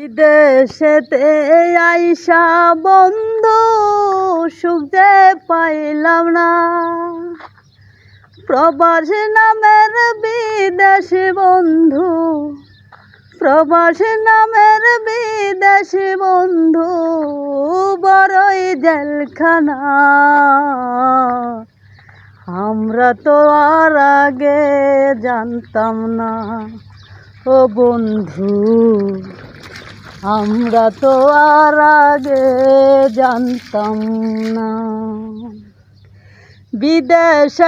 বিদেশেতে আইসা বন্ধু, সুখ পাইলাম না। প্রবাস নামের বিদেশি বন্ধু, প্রবাস নামের বিদেশি বন্ধু, বড়ই জেলখানা। আমরা তো আর আগে জানতাম না, ও বন্ধু। আমরা তো আর আগে জানতাম না। বিদেশ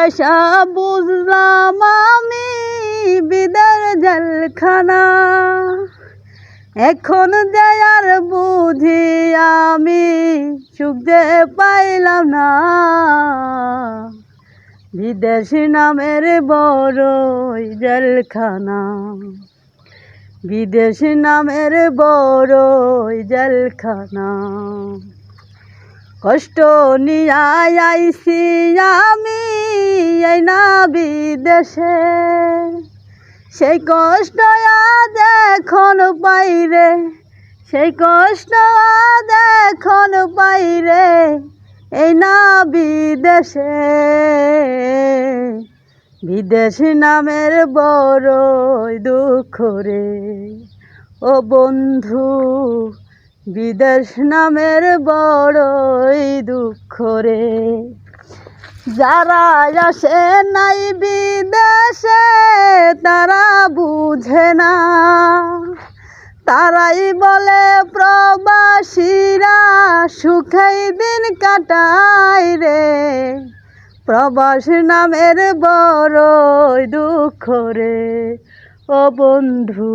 বুঝলাম আমি বিদের জলখানা। এখন যে আর বুঝি আমি সুখ যে পাইলাম না। বিদেশি নামের বড়ই জেলখানা। বিদেশি নামের বড় জেলখানা। কষ্ট নিয়ে আইছি আমি এই না বিদেশে। সেই কষ্ট আজ এখন পাইরে, সেই কষ্ট আজ এখন পাইরে এই না বিদেশে। বিদেশি নামের বড়ই দুঃখ রে। ও বন্ধু, বিদেশ নামের বড়ই দুঃখ রে। যারা আসে নাই বিদেশে, তারা বুঝে না। তারাই বলে প্রবাসীরা সুখেই দিন কাটায় রে। প্রবাস নামের বড়ই দুঃখ রে। ও বন্ধু,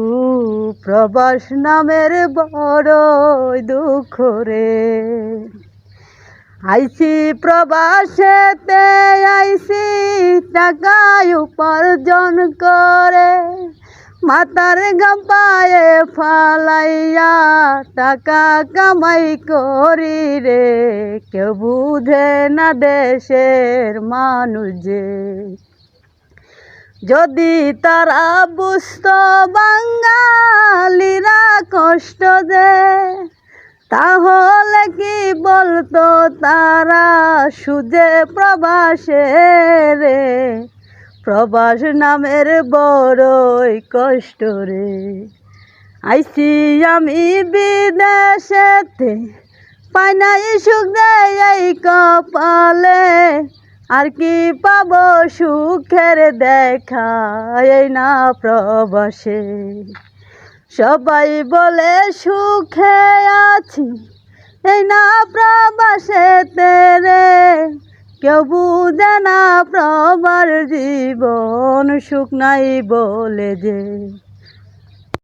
প্রবাস নামের বড়ই দুঃখ রে। আইসি প্রবাসেতে আইসি টাকায় উপার্জন করে। মাতার গাম্পায়ে ফালাইয়া টাকা কামাই করি রে। কেউ বুঝে না দেশের মানুষ যে। যদি তারা বুঝত বাঙালিরা কষ্ট দে তাহলে কি বলতো তারা সুজে প্রবাসে রে? প্রবাস নামের বড়ই কষ্ট রে। আইসি আমি বিদেশেতে, পাই নাই সুখ দেয় কপালে। আর কি পাব সুখের দেখা এই না প্রবাসে। সবাই বলে সুখে আছি, এই না প্রবাসে তেরে কেউ বুঝে না প্রবার জীবন সুখ নাই বলে যে।